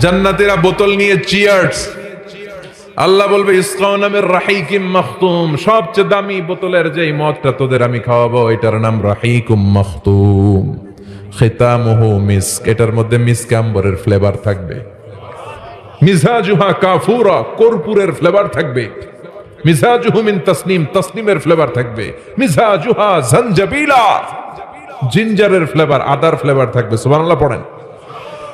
জান্নাতীরা বোতল নিয়ে চিয়ার্স আল্লাহ বলবে ইসকাও নামের রাহিকিম মখতুম। সবচেয়ে দামি বোতলের যে মদটা তোদের আমি খাওয়াবো, এটার নাম রাহিকুম মখতুম। খেতামহু এটার মধ্যে ফ্লেভার থাকবে। কর্পূরের ফ্লেভার থাকবে। ফ্লেভার থাকবে। জিঞ্জারের ফ্লেভার আদার ফ্লেভার থাকবে। সুবহানাল্লাহ, পড়েন।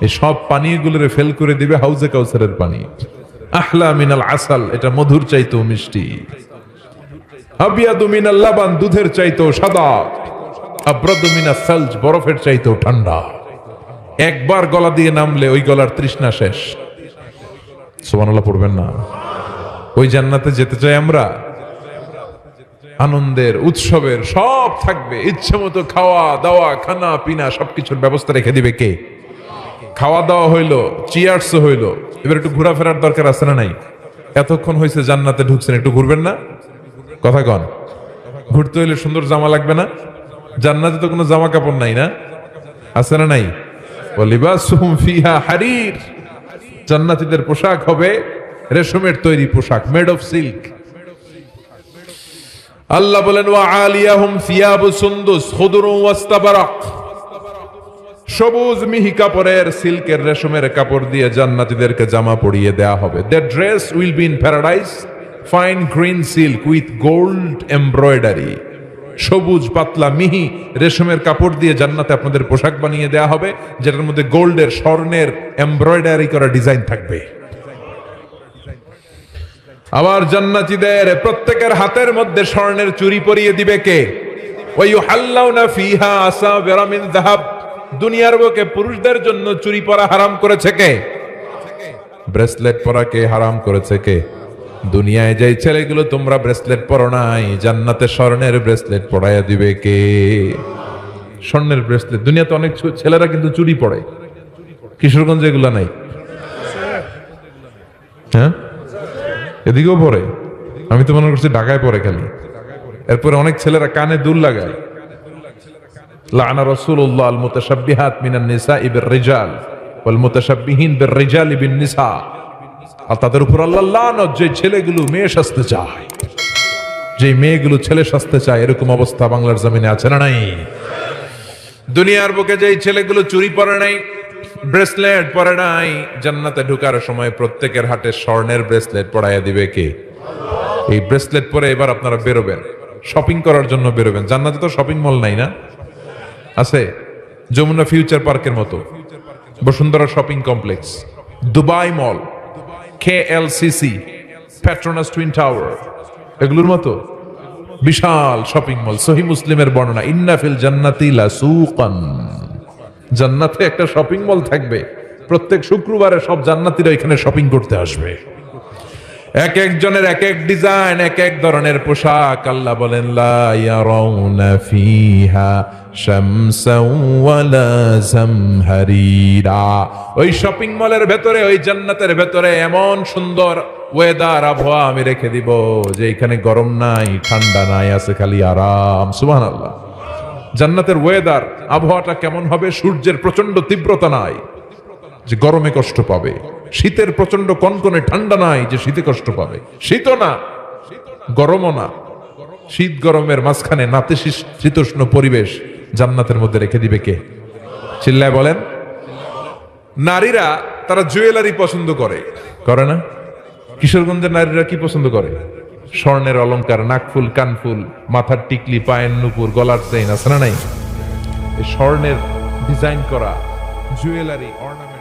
এই সব পানীয়গুলোরে ফেল করে দিবে হাউজে কাউসারের পানি। আহলা মিনাল আসাল, এটা মধুর চাইতো মিষ্টি। আবিয়াদু মিনাল লাবান, দুধের চাইতো সাদা। আব্রাদু মিনাস সালজ, বরফের চাইতো ঠান্ডা। একবার গলা দিয়ে নামলে ওই গলার তৃষ্ণা শেষ। সুবহানাল্লাহ, পড়বেন না। ওই জান্নাতে যেতে চাই আমরা। আনন্দের, উৎসবের সব থাকবে। ইচ্ছে মতো খাওয়া, দাওয়া, খানা, পিনা, সবকিছুর ব্যবস্থা রেখে দিবে কে? খাওয়া দাওয়া হইল চিয়ার্স হইল। এবার একটু ঘোরাফেরার দরকার আছে না নাই? এতক্ষণ হয়েছে জান্নাতে ঢুকছেন, একটু ঘুরবেন না? কথা কন। ঘুরতে হইলে সুন্দর জামা লাগবে না? জান্নাতে তো কোনো জামা কাপড় নাই না? আছে না নাই? হারির। জান্নাতীদের পোশাক হবে রেশমের তৈরি পোশাক মেড অফ সিল্ক আল্লাহ বলেন, ওয়া আলিয়াহুম সিয়াবু সুন্দুস খুদরু ওয়াস্তাবারাক। সবুজ মিহি কাপড়ের সিল্কের রেশমের কাপড় দিয়ে জান্নাতীদেরকে জামা পরিয়ে দেয়া হবে। The dress will be in paradise fine green silk with gold embroidery সবুজ পাতলা মিহি রেশমের কাপড় দিয়ে জান্নাতে আপনাদের পোশাক বানিয়ে দেয়া হবে, যেটার মধ্যে গোল্ডের স্বর্ণের এমব্রয়ডারি করা ডিজাইন থাকবে। আবার জান্নাতীদের প্রত্যেকের হাতের মধ্যে স্বর্ণের চুরি পরিয়ে দিবে কে? ওই হাল্লাউনা ফিহা আসা বেরামিন যাহাব। দুনিয়ার বুকে পুরুষদের জন্য চুরি পরা হারাম করেছে কে? ব্রেসলেট পরা কে হারাম করেছে কে? দুনিয়ায় যেই ছেলেগুলো তোমরা ব্রেসলেট পরো নাই, জান্নাতে স্বর্ণের ব্রেসলেট পরাইয়া দিবে কে? স্বর্ণের ব্রেসলেট। দুনিয়াতে অনেক ছেলেরা কিন্তু চুরি পড়ে। কিশোরগঞ্জ এগুলা নাই। হ্যাঁ? এদিকেও পড়ে। আমি তো মনে করছি ঢাকায় পড়ে খালি। এরপরে অনেক ছেলেরা কানে দুল লাগায়। লানা রাসূলুল্লাহ আল মুতাশাব্বিহাত মিনান নিসাই বির রিজাল ওয়াল মুতাশাব্বিহিন বির রিজাল বিন নিসা আর তাদের উপর আল্লাহ লানত যে ছেলেগুলো, মেয়ে সাজতে চায়। যে মেয়েগুলো ছেলে সাজতে চায়, এরকম অবস্থা বাংলার জমিনে আছে না নাই? দুনিয়ার বুকে যে ছেলেগুলো চুরি পরে নাই, ব্রেসলেট পরে নাই, জান্নাতে ঢুকার সময় প্রত্যেকের হাতে স্বর্ণের ব্রেসলেট পরাইয়া দিবে কে? এই ব্রেসলেট পরে এবার আপনারা বেরোবেন। শপিং করার জন্য বেরোবেন। জান্নাতে তো শপিং মল নাই না? আছে যমুনা ফিউচার পার্কের মতো, Bashundhara shopping complex, Dubai mall, K L CC Petronas twin tower, এগুলোর মতো বিশাল শপিং মল। সহি মুসলিমের বর্ণনা ইন্নাফিল জান্নাতি লাসুকান। জান্নাতে একটা শপিং মল থাকবে, প্রত্যেক শুক্রবারে সব জান্নাতিরা এখানে শপিং করতে আসবে। এক একজনের এক এক ডিজাইন, এক এক ধরনের পোশাক। আল্লাহ বলেন, লা ফিহা ওই শপিং মলের ভেতরে, ওই জান্নাতের ভেতরে এমন সুন্দর ওয়েদার আবহাওয়া আমি রেখে দিব, যে এখানে গরম নাই, ঠান্ডা নাই, আছে খালি আরাম। সুবহানাল্লাহ। জান্নাতের ওয়েদার আবহাওয়াটা কেমন হবে? সূর্যের প্রচণ্ড তীব্রতা নাই, যে গরমে কষ্ট পাবে। শীতের প্রচণ্ড কনকনে ঠান্ডা নাই যে শীতে কষ্ট পাবে। শীতও না, গরমও না। শীত গরমের মাঝখানে নাতে শীতোষ্ণ পরিবেশ জান্নাতের মধ্যে রেখে দিবে কে? চিল্লায় বলেন। নারীরা তারা জুয়েলারি পছন্দ করে। করে না? কিশোরগঞ্জের নারীরা কি পছন্দ করে? স্বর্ণের অলংকার, নাকফুল, কানফুল, মাথার টিকলি, পায়ের নুপুর, গলার চেইন, আছে না নাই? স্বর্ণের ডিজাইন করা জুয়েলারি অর্নামেন্ট